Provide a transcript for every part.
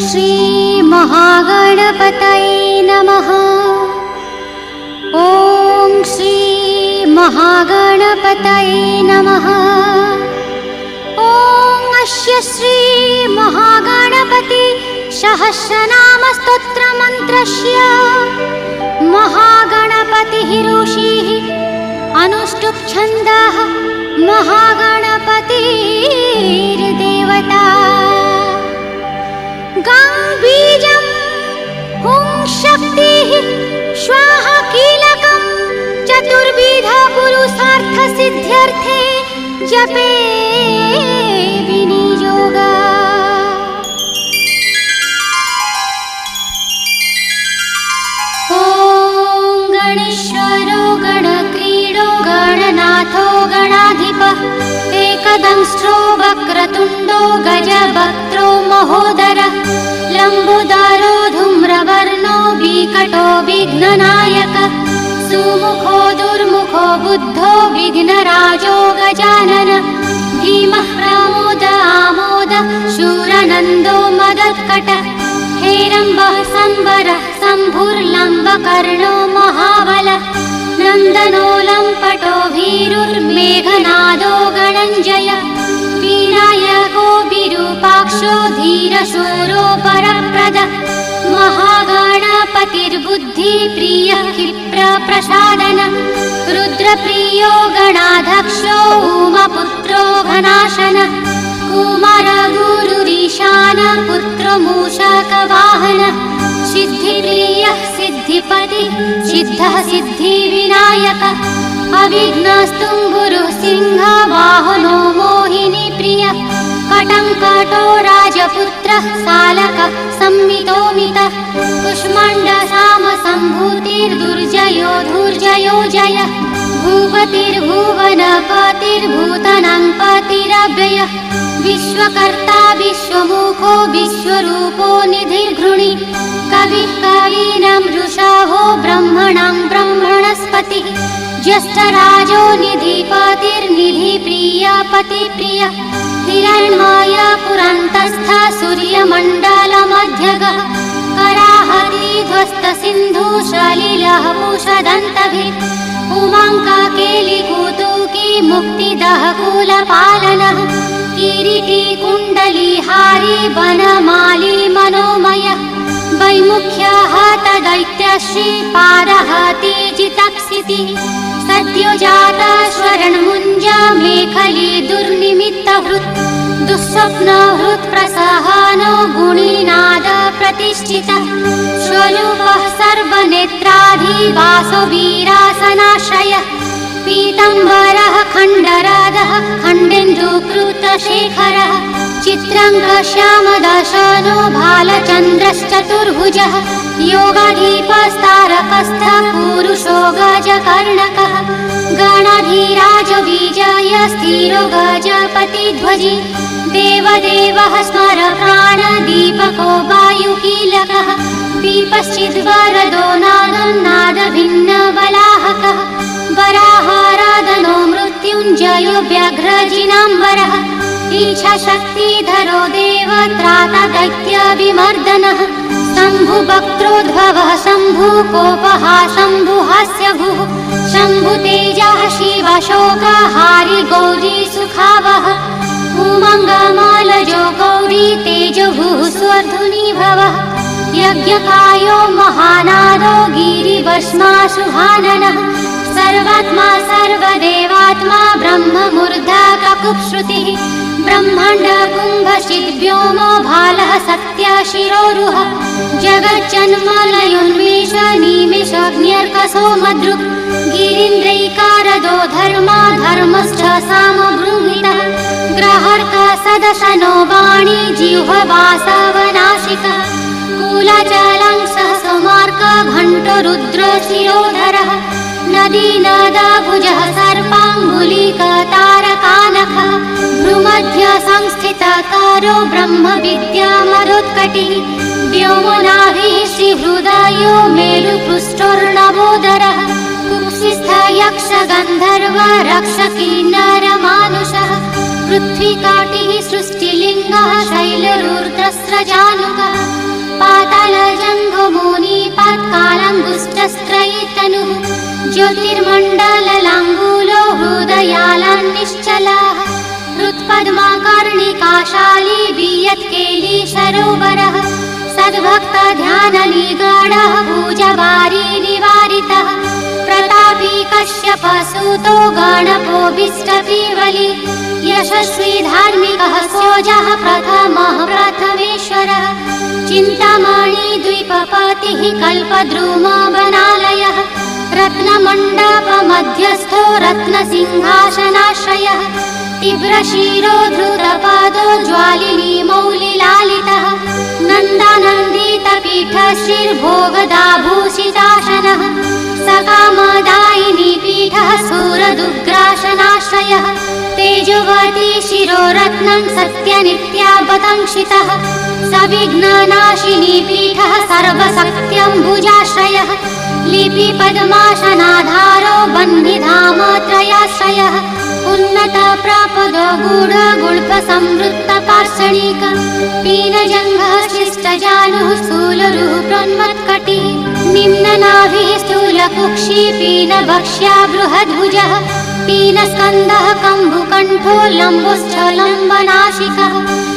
श्री महागणपतये नमः। ॐ श्री महागणपतये नमः। ॐ अस्य श्री महागणपति सहस्रनामस्तोत्रमन्त्रस्य महागणपतिः ऋषिः अनुष्टुप् छन्दः महागणपतिर्देवता गं बीजं हुं शक्तिः स्वाहा कीलकं चतुर्विधपुरुषार्थसिद्ध्यर्थे जपे विनियोगा। ॐ गणेश्वरो गणक्रीडो गणनाथो गणाधिपः एकदंष्ट्रो वक्रतुण्डो गजवक्त्रो महोदरः। लम्बोदरो धूम्रवर्णो विकटो विघ्ननायकः। सुमुखो दुर्मुखो बुद्धो विघ्नराजो गजानन। भीमः प्रमोद आमोद शूरनन्दो मदत्कटः। हेरम्बः सम्बरः शम्भुर्लम्बकर्णो महाबलः नन्दनो लम्पटो भीरुर्मेघनादो गणञ्जय। विनायको विरूपाक्षो धीरशूरो परप्रद महागणपतिर्बुद्धिप्रियः क्षिप्रप्रसादन। रुद्रप्रियो गणाध्यक्षो उमपुत्रो घनाशन। कुमारगुरुरीशान पुत्रो सिद्धिप्रियः सिद्धिपति सिद्धः सिद्धिविनायक अविघ्नस्तुङ्गुरुः सिंहवाहनो मोहिनी प्रिय। कटङ्कटो राजपुत्रः सालकः संमितोमितः कुष्माण्डसामसम्भूतिर्दुर्जयो धुर्जयो जय भूपतिर्भुवनपतिर्भूतनाङ्पतिरव्ययः विश्वकर्ता विश्वमुखो विश्वरूपो निधिर्घृणि। कविः कवीनां वृषभो ब्रह्मणां ब्रह्मणस्पतिः। ज्येष्ठराजो निधिपतिर्निधिप्रिय पतिप्रिय हिरण्मय पुरन्तस्थ सूर्यमण्डलमध्यगः। कराहतिध्वस्तसिन्धु सलिलः पुषदन्तभिः उमाङ्ककेलिकुतुकी मुक्तिदः कुलपालनः। किरीटी कुण्डलीहारी वनमाली मनोमय। वैमुख्यः तदैत्यश्रीपादः तेजितक्षितिः दुर्निमित्तहृत् दुःस्वप्नहृत् प्रसहनो गुणिनाद प्रतिष्ठितः स्वरूपः सर्वनेत्राधिवासो वीरासनाश्रयः। पीताम्बरः खण्डराधः खण्डेन्दुकृतशेखरः। चित्राङ्गश्यामदशनो भालचन्द्रश्चतुर्भुजः योगाधीपस्तारकस्थ पुरुषो गजकर्णकः गणाधिराज विजय स्थिरो गजपतिध्वजि देवदेवः स्मर प्राणदीपको वायुकीलकः। दीपश्चिद्वरदो नादन्नादभिन्नबलाहकः। वराहाराधनो मृत्युञ्जयो व्याघ्रजिनाम्बरः इच्छाशक्तिधरो देवत्रातदैत्यविमर्दनः शम्भुवक्त्रोद्भवः शम्भुकोपः शम्भुहास्य भुः शम्भुतेजः शिवशोकहारि गौरी सुखावः। उमङ्गमालजो गौरी तेजभुः स्वर्धुनी भवः। यज्ञकायो महानादो गिरिवर्ष्माशुभाननः सर्वात्मा सर्वदेवात्मा ब्रह्ममूर्धा ककुप्श्रुतिः ब्रह्माण्ड कुम्भशिद्व्योमो भालः सत्यशिरोरुह जगज्जन्मलयोन्मेष निमेषज्ञर्कसो मदृक् गिरीन्द्रैकारदो धर्मा धर्मश्च सामबृंहितः ग्रहर्क सदशनो वाणी जिह्ववासवनाशिकः कुलजलांसः सुमार्क घण्टो रुद्रशिरोधरः नदीनदाभुजः सर्पाङ्गुलिकतारकानखः भ्रुमध्य संस्थितकारो ब्रह्मविद्यामरुत्कटिः व्योमनाभिः श्रीहृदयो मेरुपृष्ठोर्णवोदरः। कुक्षिस्थ यक्षगन्धर्व रक्षकिन्नरमानुषः पृथ्वीकाटिः सृष्टिलिङ्गः शैलरुद्र सहस्रजानुकः पातालजङ्गमुनिपात्कालङ्गुष्ठस्त्रयितनुः ज्योतिर्मण्डललाङ्गूलो हृदयालान्निश्चलाः हृत्पद्माकर्णिकाशाली वियत्केली सरोवरः। सद्भक्तध्याननिगडः पूजवारी निवारितः। प्रतापी कश्यपसूतो यशस्वी धार्मिकः सोजः प्रथमः प्रथमेश्वरः। चिन्तामणि द्वीपपतिः कल्पद्रुमवनालयः रत्नमण्डपमध्यस्थो रत्नसिंहासनाश्रयः तीव्रशिरो धृतपादो ज्वालिनी मौलिलालितः नन्दानन्दितपीठश्रीर्भोगदाभूषिताशनः सकामदायिनी पीठः सूरदुग्रासनाश्रयः तेजवती शिरोरत्नं सत्यनित्यावतंक्षितः सविघ्ननाशिनी पीठः सर्वशक्त्यम्बुजाश्रयः लिपिपद्मासनाधारो बह्निधाम त्रयाश्रयः उन्नत पार्षणिक पीनजङ्घः शिष्टजानुः स्थूलरुः प्रोन्मत्कटिः निम्ननाभिः स्थूलकुक्षी पीनभक्ष्या बृहद्भुजः पीनस्कन्धः कम्बुकण्ठो लम्बुस्थलम्बनाशिकः भग्नवामरदस्तुङ्ग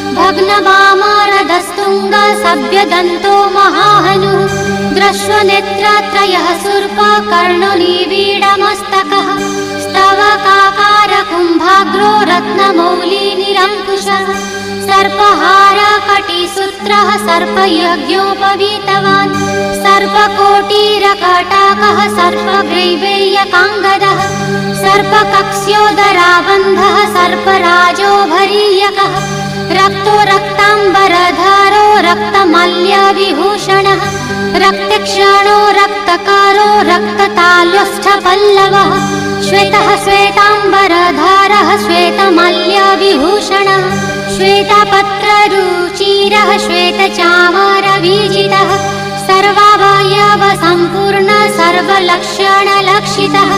सभ्यदन्तो महाहनुः द्रश्वनेत्रत्रयः सुर्प कर्णुनिवीडमस्तकः स्तवकाकार कुम्भाग्रो रत्नमौलिनिरङ्कुशः सर्पहार कटिसूत्रः सर्पयज्ञोपवीतवान् सर्पकोटीरकटाकः सर्पग्रैवेयकाङ्गदः सर्पकक्ष्योदराबन्धः सर्पराजो भरीयकः रक्तो रक्ताम्बरधारो रक्तमल्यविभूषणः रक्तक्षणो रक्तकारो रक्तताल्वस्थपल्लवः श्वेतः श्वेताम्बरधारः श्वेतमल्यविभूषणः श्वेतपत्ररुचिरः श्वेतचामरविजितः सर्वावयवसम्पूर्ण सर्वलक्षणलक्षितः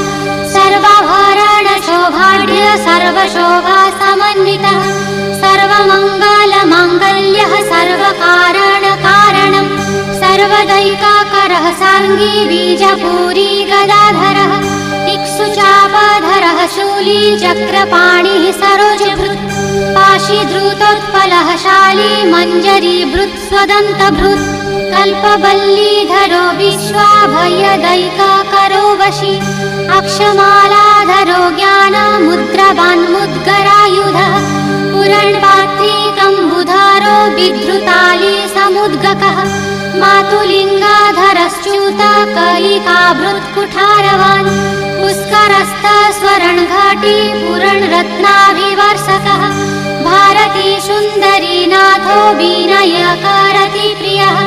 सर्वाभरणशोभाढ्य सर्वशोभासमन्वितः। सर्वमङ्गलमाङ्गल्यः सर्वदैकाकरः साङ्गी बीजपूरी गदाधरः इक्षुचापधरः शूली चक्रपाणिः सरोजभृत् पाशिधृतोत्पलः शाली मञ्जरीभृत् स्वदन्तभृत् कल्पवल्लीधरो विश्वाभयदैकाकरो वशी अक्षमालाधरो ज्ञानमुद्रवान्मुद्गरायुधः मातुलिङ्गाधरश्च्यूत कलिकाभृत्कुठारवान् पुष्करस्थ स्वर्णघाटी पुरणरत्नाभिवर्षकः भारती सुन्दरी नाथो विनयकारति प्रियः।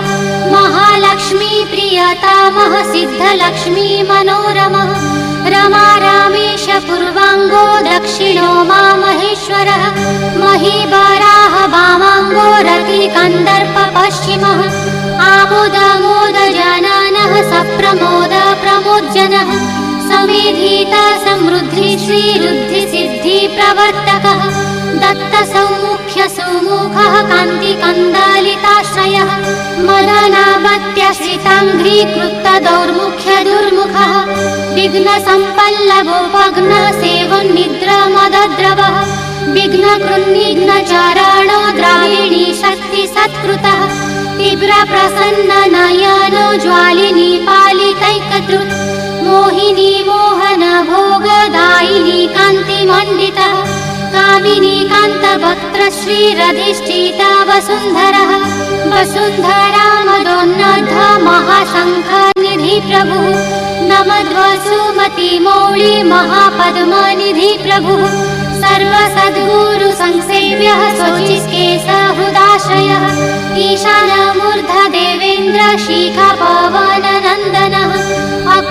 महालक्ष्मी प्रियतामः सिद्धलक्ष्मी मनोरमः। रमा रामेश पूर्वाङ्गो दक्षिणो मा महेश्वरः महीवराह वामाङ्गो रतिकन्दर्प पश्चिमः। आमोदमोदजननः सप्रमोद प्रमोज्जनः। समेधीता समृद्धि श्रीरुद्धि सिद्धि प्रवर्तकः दत्त सौमुख्य सुमुखः कान्तिकन्दलिताश्रयः मदनावत्यश्रिताङ्घ्रीकृत दौर्मुख्य दुर्मुखः। विघ्नसम्पल्लवोपघ्न सेवन्निद्रमदद्रवः विघ्नकृन्निघ्नचरणो द्राविणी शक्ति सत्कृतः। तीव्र प्रसन्न नयनो ज्वालिनी पालितैकदृत्। मोहिनी मोहन भोगदायिनी कान्तिमण्डितः कामिनी कान्तवक्त्र श्रीरधिष्ठिता वसुन्धरः वसुन्धरा मदोन्नद्ध महाशङ्खनिधि प्रभुः नमद्वसुमति मौळि महापद्मनिधि प्रभुः सर्वसद्गुरु संसेव्यः शोचिस्केश हृदाश्रयः ईशानमूर्ध देवेन्द्र शिखा पवन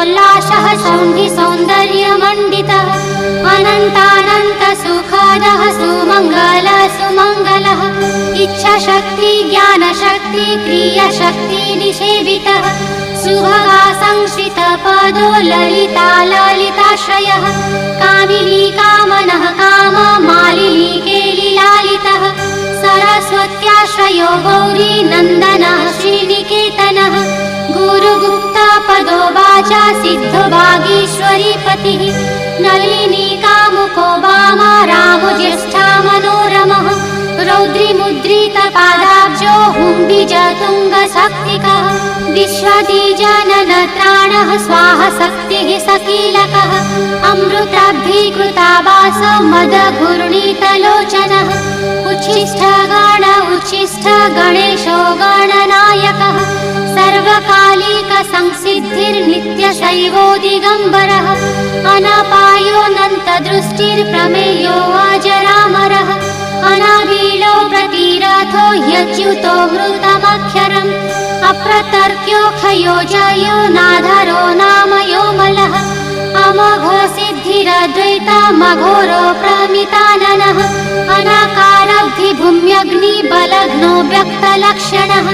सौन्दर्योल्लासः सौन्धि सौन्दर्यमण्डितः। अनन्तानन्त सुखदः सुमङ्गल सुमङ्गलः। इच्छाशक्ति ज्ञानशक्ति क्रियाशक्ति निषेवितः। सुभगा संश्रितपदो ललिता ललिताश्रयः। कामिनी कामनः काम मालिनी केलिलालितः सरस्वत्याश्रयो गौरी नन्दनः श्रीनिकेतनः गुरुगुप्तपदो वाचा सिद्धो भागीश्वरीपतिः नलिनी कामुको वामा रामो ज्येष्ठा मनोरमः रौद्रिमुद्रितपादाब्जो हुम्बिजतुङ्गशक्तिकः विश्वदीजननत्राणः स्वाहा शक्तिः सकीलकः मदघूर्णितलोचनः। उच्छिष्ट गण उच्छिष्ट गणेशो गणनायकः सर्वकालिक संसिद्धिर्नित्यशैवो दिगम्बरः। अनपायोऽनन्तदृष्टिर्प्रमेयो अजरामरः अनावीलो प्रतिरथो ह्यच्युतो मृतमक्षरम् अप्रतर्क्यो खयो जयो नाधरो नामयो मलः। अमघो सिद्धिरद्वैतमघोरो प्रमिताननः। अनाकारब्धिभूम्यग्नि बलघ्नो व्यक्तलक्षणः।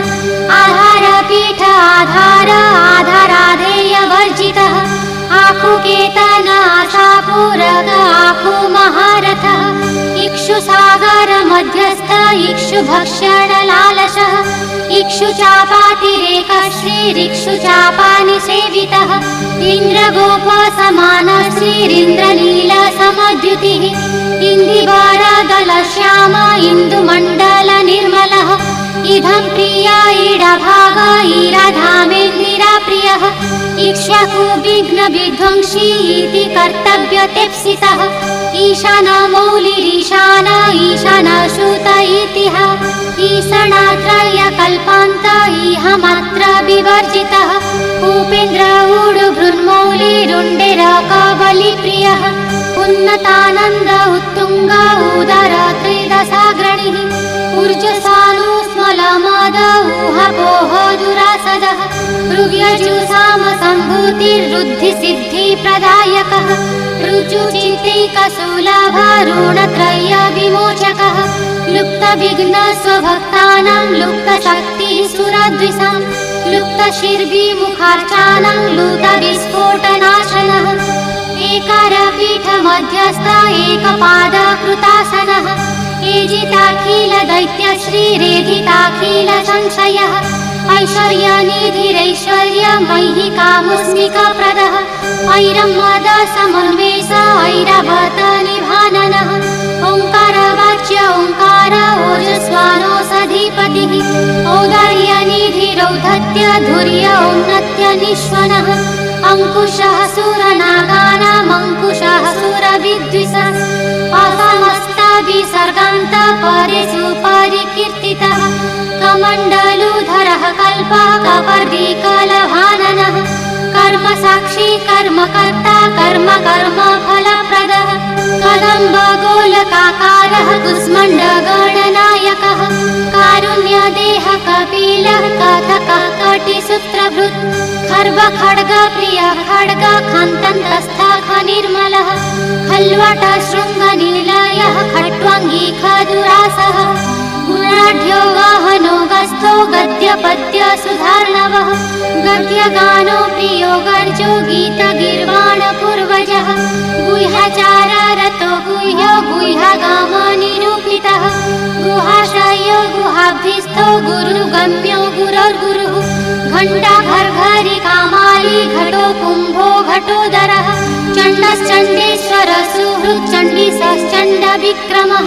आधारपीठ आधार इक्षुभक्षणलालसः इक्षुचापातिरेक श्रीरिक्षुचापानिसेवितः इन्द्रगोपसमान श्रीरिन्द्रनीलसमद्युतिः इन्दिवारदलश्याम इन्दुमण्डलनिर्मलः। इदं प्रिया इडभाग इरधामेन्दिरा प्रियः इक्ष्वाकु विघ्नविध्वंसी इति कर्तव्यतेप्सितः ईशान मौलिरीशान ईशान श्रुत इतिः ईशणात्रय कल्पान्त इहमत्र विवर्जितः। उपेन्द्र ऊडुभृन्मौलिरुण्डेर कबलिप्रियः उन्नतानन्द उत्तुङ्ग ऋग्यजुसाम सम्भूतिरुद्धिसिद्धिप्रदायकः ऋचुचिन्तैकसुलभरुणत्रय विमोचकः लुप्तविघ्नस्वभक्तानां लुप्तशक्तिः सुरद्विषां लुप्तशिर्विमुखार्चानां लुतविस्फोटनाशनः एकारपीठमध्यस्थ एकपादकृतासनः एजिताखिल दैत्य श्रीरेधिताखिल संशयः ऐश्वर्यनिधिरैश्वर्यमयि कामुस्मिकप्रदः औदार्यनिधिरौधत्य धुर्य औन्नत्य निःश्वनः। अङ्कुशः सुरनागानामङ्कुशः सुरविद्विषः असमस्ताभिसर्गान्त परेषु परिकीर्तितः कमण्डलुधरः कर्मसाक्षी कर्मकर्ता कर्म कर्म फलप्रदः कदम्बगोलकाकारः कुष्मण्डगणनायकः। कारुण्यदेह कपिलः कथकः कटिसूत्रभृत्। खर्व खड्ग प्रिय खड्ग खन्तन्तस्थ खनिर्मलः। खल्वट शृङ्गनिलयः खट्वाङ्गी खदुरासः गुणाढ्यो गहनो गस्थो गद्यपद्य सुधार्णवः गद्यगानो प्रियो गुह्यचार रतो गुह्यो गुह्यगाम निरूपितः। गुहाशयो गुहाभ्यस्थो गुरुगम्यो गुरोर्गुरुः। घण्टा घर्घरि कामाली घटो कुम्भो घटोदरः। चण्डश्चण्डेश्वर सुहृच्चण्डीसश्चण्ड विक्रमः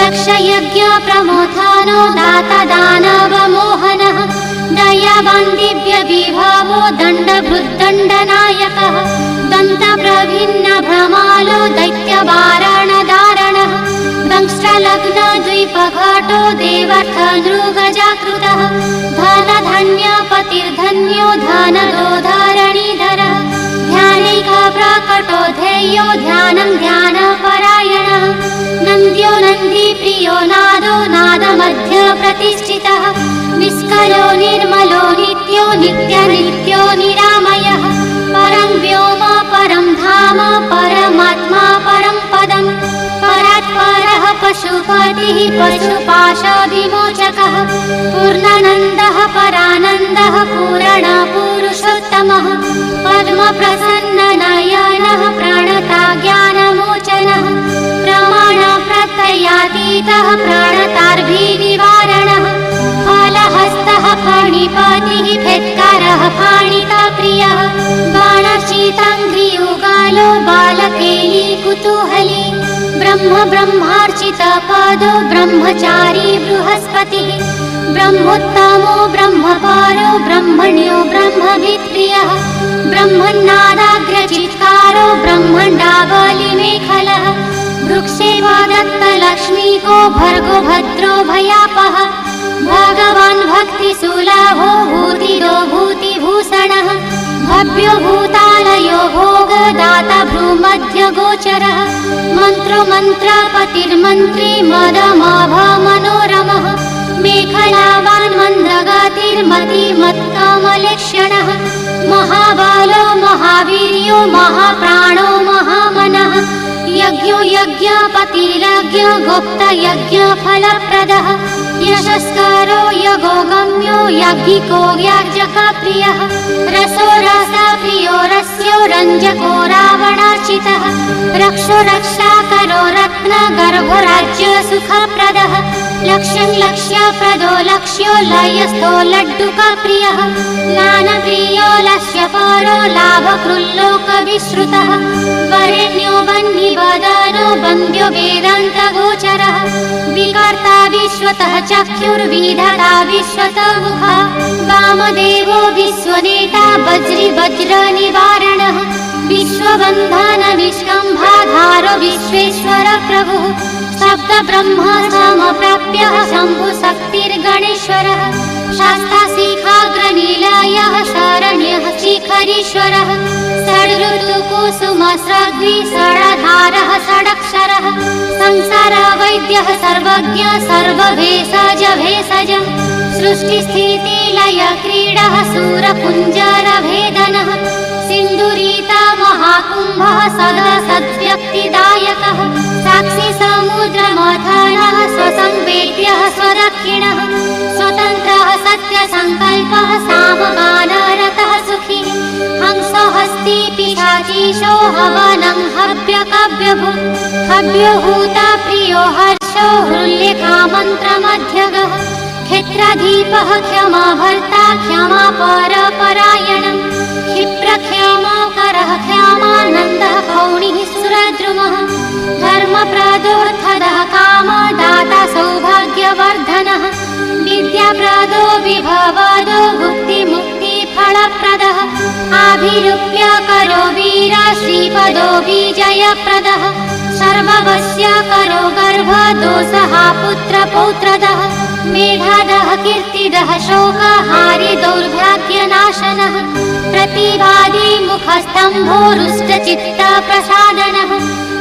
दक्षयज्ञप्रमोथानो दाता दानवमोहनः दयावान् दिव्यविभावो दण्डभृद्दण्डनायकः दन्तप्रभिन्नभ्रमालो दैत्यवारणदारणः दंष्ट्रलग्नद्वीपघाटो देवर्थ नृगजाकृतः धनधन्यपतिर्धन्यो धनदो धारणीधरः ध्यानैकप्रकटो ध्येयो ध्यानं ध्यानपरायणः नन्द्यो नन्दीप्रियो नादो नादमध्य प्रतिष्ठितः। निष्कलो निर्मलो नित्यो नित्यनित्यो निरामयः। परं व्योम परं धाम परमात्मा परं पदम्। परात्परः पशुपतिः पशुपाशविमोचकः पूर्णानन्दः परानन्दः पूरणपुरुषोत्तमः पद्मप्रसन्ननयनः कुतूहली। ब्रह्म ब्रह्मार्चितपादो ब्रह्मचारी बृहस्पतिः। ब्रह्मोत्तमो ब्रह्मपारो ब्रह्मण्यो ब्रह्मभिप्रियः ब्रह्मन्नादाग्रचित्कारो ब्रह्मण्डाबलिमेखलः वृक्षे दत्तलक्ष्मीको भर्गो भद्रो भयापः। भगवान् भक्तिसुलभो भूतिदो भूतिभूषणः। भव्यो भूतालयो भोगदाता भ्रूमध्यगोचरः। मन्त्रो मन्त्रपतिर्मन्त्री मदमाभमनोरमः मेखलावान् मन्दगतिर्मतिमत्कमलेक्षणः। महाबालो महावीर्यो महाप्राणो महामनः यज्ञो यज्ञपतिर्यज्ञ गुप्तयज्ञफलप्रदः। यशस्करो यगोगम्यो याज्ञिको रसप्रियो रस्यो रञ्जको रावणार्चितः। रक्षो रक्षाकरो रत्नगर्भराज्य सुखप्रदः। लक्ष्यं लक्ष्यप्रदो लक्ष्यो लयस्थो लड्डुकप्रियः। लानप्रियो बह्निवदनो वन्द्यो वेदान्तगोचरः। विकर्ता विश्वतः चक्षुर्विधता विश्वतमुखः। वामदेवो विश्वनेता वज्रि वज्रनिवारणः विश्वबन्धन विष्कम्भाधारो विश्वेश्वर प्रभुः। शब्द ब्रह्म समप्राप्य शम्भु शक्तिर्गणेश्वरः शास्ताशिखाग्रनिलयः शरण्यः शिखरीश्वरः षड्ऋतुकुसुमस्रग्वि षडधारः षडक्षरः संसार वैद्यः सर्वज्ञ सर्वभेषज भेषज सृष्टिस्थितिलय क्रीडः सूरकुञ्जरभेदनः सिन्धुरीता महाकुम्भः सदा सद्व्यक्तिदायकः साक्षि समुद्रमथनः स्वसंवेद्यः स्वदक्षिणः स्वतन्त्रः सत्यसङ्कल्पः सामगानरतः सुखी हंसो हस्ति पिशाचीशो हवनं हव्यकव्यभु। हव्यहूता प्रियो हर्षो हृल्यकामन्त्रमध्यगः। क्षित्रधीपः क्षमा भर्ता क्षमा परपरायणम्। क्षिप्रक्षमाकरः क्षमानन्दः कौणिः सुरद्रुमः। धर्मप्रदोऽर्थदः कामदाता सौभाग्यवर्धनः विद्याप्रदो विभवदो भुक्तिमुक्तिफलप्रदः। आभिरूप्य करो वीर श्रीपदो विजयप्रदः। सर्ववस्य करो गर्भदोषः पुत्रपौत्रदः मेधादः कीर्तिदः शोकहारि दौर्भाग्यनाशनः। प्रतिवादी मुखस्तम्भोरुष्टचित्तप्रसादनः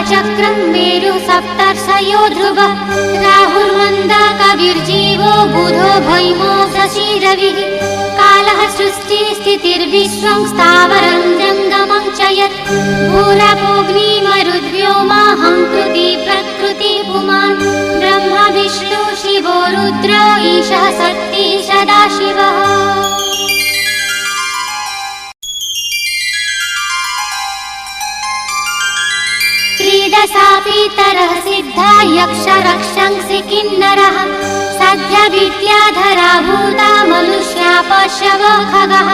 होराकालचक्रं मेरु सप्तर्षयो ध्रुवः। राहु महावीर्जीवो बुधो भैमो शशि रविः। कालः सृष्टिस्थितिर्विश्वं स्थावरं जङ्गमं च यत्। कृति प्रकृति पुमान्। ब्रह्म विष्णु शिवो रुद्र ईशः शक्ति सदाशिवः सिद्धा यक्ष रक्षंसि किन्नरः सद्य विद्याधरा भूता मनुष्या पश्यव खगः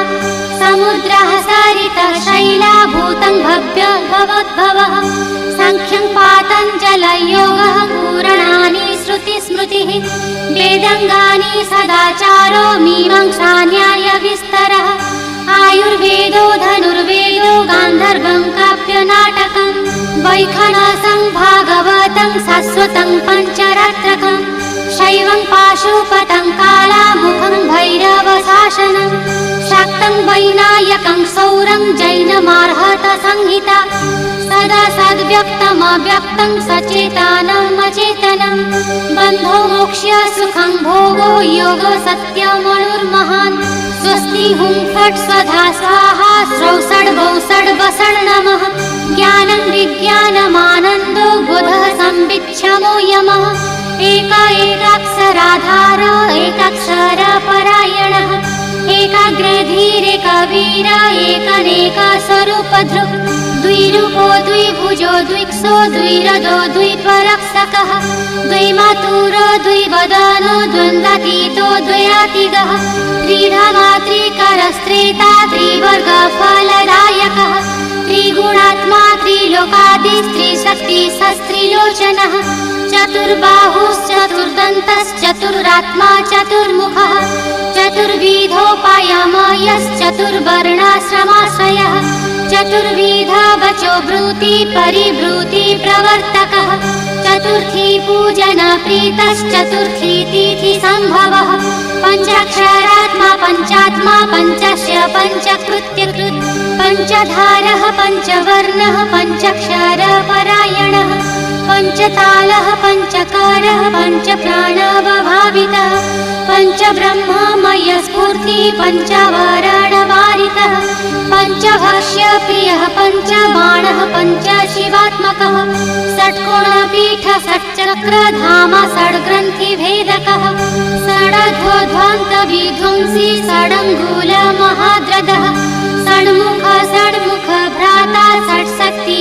समुद्रः सरितः शैला भूतं भव्य भवद्भवः सङ्ख्यं पातञ्जलयोगः पूरणानि श्रुतिस्मृतिः वेदङ्गानि सदाचारो मीमांसा न्यायविस्तरः आयुर्वेदो धनुर्वेदो गान्धर्वं काव्यनाटकम् वैखनसं भागवतं शाश्वतं पञ्चरात्रकम् शैवं पाशुपतं कालामुखं भैरवशासनं शाक्तं वैनायकं सौरं जैनमार्हत संहिता सदा सद्व्यक्तमव्यक्तं सचेतनम् अचेतनं बन्धो मोक्ष्य सुखं भोगो योगो सत्यमणुर्महान् स्वस्ति हुं फट् स्वधा स्वाहा स्रौ षड् वौ षड् वषड् नमः। ज्ञानं विज्ञानमानन्दो बुधः संविच्छमो यमः। एक एकाक्षराधार एकाक्षर परायणः एकाग्रधीरेकवीर एकनेक स्वरूपधृक् द्विरूपो द्विभुजो द्विक्षो द्विरदो द्विपरक्षकः त्रिवर्गफलदायकः त्रिगुणात्मा त्रिलोकादिस्त्रिशक्तिस्त्रिलोचनः चतुर्बाहुश्चतुर्दन्तश्चतुरात्मा चतुर्मुखः चतुर्विधोपायमयश्चतुर्वर्णाश्रमाश्रयः चतुर्विध ब्रूति परिभ्रूति प्रवर्तकः। चतुर्थी पूजन प्रीतश्चतुर्थी तिथि सम्भवः पञ्चाक्षरात्मा पञ्चात्मा पञ्चस्य पञ्चकृत्यकृत्। पञ्चधारः पञ्चवर्णः पञ्चक्षर परायणः पञ्चतालः पञ्चकारः पञ्च शिवात्मकः षट्कोणपीठ षट्चक्रधाम षड्ग्रन्थिभेदकः षडध्वध्वान्तविध्वंसी षडङ्गुल महाद्रदः। षण्मुख षण्मुख भ्राता षट्शक्ति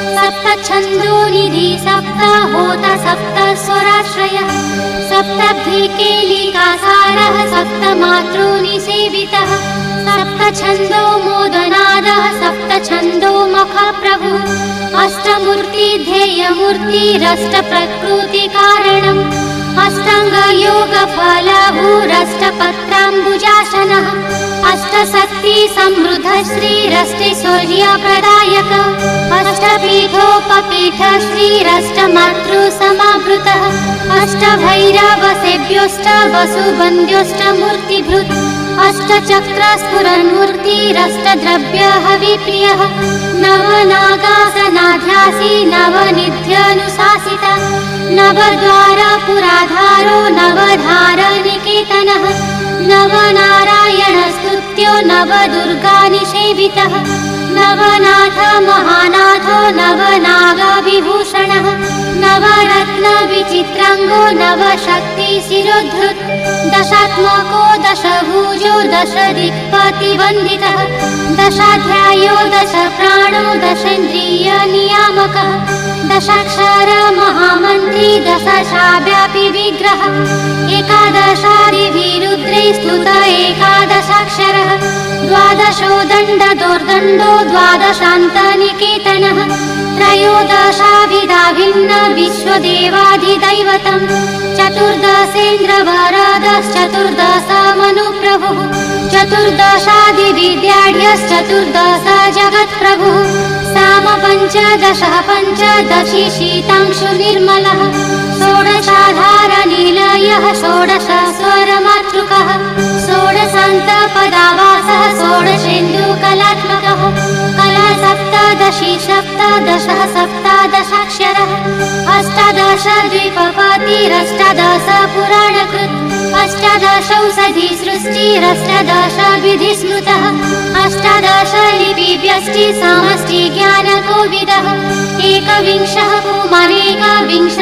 सप्त छन्दोनिधि सप्त होत सप्त स्वराश्रयः। सप्तभ्रिकेलिकासारः सप्त मातॄनिसेवितः सप्त छन्दो मोदनादः सप्त छन्दो मखप्रभुः अष्टमूर्ति अष्टाङ्गयोगफलभूरष्टपत्राम्बुजासनः अष्टशक्ति समृद्ध श्रीरष्टैश्वर्यप्रदायक अष्टपीठोपपीठ श्रीरष्टमातृसमावृतः अष्टभैरवसेभ्योऽष्ट वसुबन्द्योऽष्टमूर्तिभृत् अष्टचक्रस्फुरन्मूर्तिरष्टद्रव्यः विप्रियः नवनागासनाध्यासी नवनिध्यनुशासिता। नवद्वारपुराधारो नवधारनिकेतनः नवनारायणस्तुत्यो नवदुर्गानिषेवितः नवनाथ महानाथो नवनागविभूषणः नवरत्नविचित्राङ्गो नवशक्तिशिरोद्धृत् दशात्मको दशभुजो दशदिक्पतिवन्दितः दशाध्यायो दश प्राणो दशेन्द्रियनियामकः दशाक्षर महामन्त्री दशशाव्यापि विग्रह एकादशादिभिरुद्रै स्तुत एकादशाक्षरः द्वादशो दण्डदोर्दण्डो द्वादशान्तनिकेतनः त्रयोदशाभिधा भिन्न विश्वदेवाधिदैवतम्। चतुर्दशेन्द्रवरदश्चतुर्दश मनुप्रभुः। चतुर्दशादिविद्याढ्यश्चतुर्दश जगत्प्रभुः। साम पञ्चदशः शीतांशु निर्मलः षोडशाधारनिलयः षोडश स्वरमातृकः षोडशान्तपदावासः षोडशेन्दुकलात्मकः। कला सप्तदशी सप्तदशः सप्तादशाक्षरः। अष्टादश द्विपपतिरष्टादश पुराणकृत्। अष्टादशौषधि सृष्टिरष्टादश विधि स्मृतः अष्टादश लिपि ज्ञानकोविदः। एकविंशः पल्लवः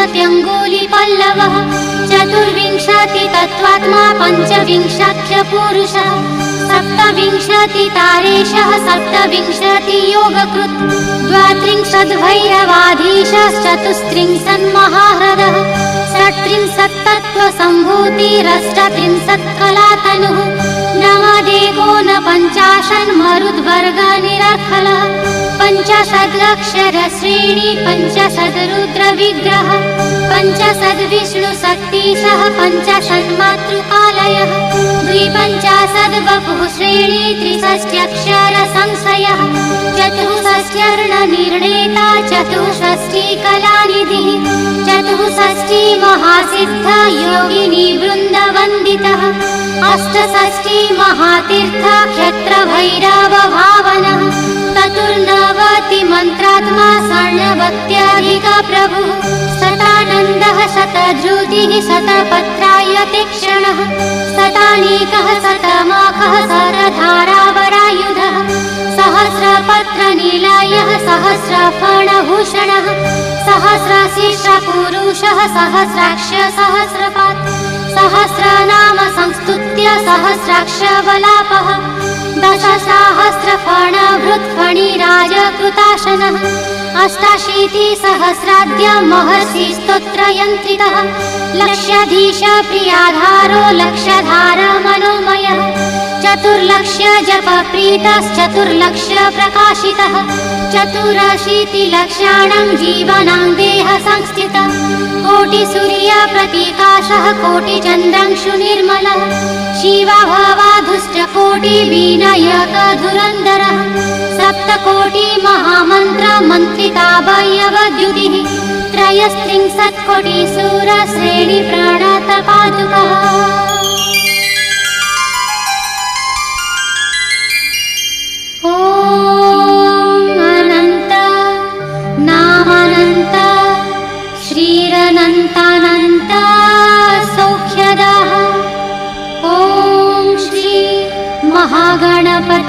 तत्त्वात्मा पञ्चविंशत्य पुरुषः सप्तविंशति तारेशः सप्तविंशति योगकृत् द्वात्रिंशद्भैरवाधीशश्चतुस्त्रिंशन्महाह्रदः। षट्त्रिंशत्तत्त्वसम्भूतिरष्टत्रिंशत्कलातनुः नवदेकोनपञ्चाशन्मरुद्वर्गनिरखलः पञ्चशदक्षरश्रेणी पञ्चशद्रुद्रविग्रह पञ्चशद्विष्णुशक्तिशः पञ्चषण्मातृकालयः। द्विपञ्चाशद्वपुः श्रेणी त्रिषष्ट्यक्षर संशयः चतुःषष्टिकलानिधिः चतुःषष्टि महासिद्ध योगिनी वृन्दवन्दितः अष्टषष्टि महातीर्थ क्षत्रभैरव भावनः चतुर्नवति मन्त्रात्मा षण्णवत्याधिक प्रभुः शतानन्दः शतधृतिः शतपत्राय तीक्षणः शतानीकः शतमाखः शतधारावरायुधः सहस्रपत्रनिलयः सहस्रफणभूषणः सहस्रशीर्षपुरुषः सहस्राक्ष सहस्रपात् सहस्रनाम संस्तुत्य सहस्राक्षवलापः दशसाहस्रफणभृत्फणिराजकृताशनः अष्टाशीतिसहस्राद्य महर्षि स्तोत्रयन्त्रितः लक्ष्यधीश प्रियाधारो लक्ष्यधार मनोमयः चतुर्लक्ष्य जपप्रीतश्चतुर्लक्ष प्रकाशितः चतुरशीतिलक्षाणां जीवनां देह संस्थितः कोटिसूर्यप्रतिकाशः कोटिचन्द्रांशु निर्मलः शिवभवाधुष्टकोटिविनयकधुरन्धरः सप्तकोटि महामन्त्र सौख्यदाः ॐ श्री महागणपति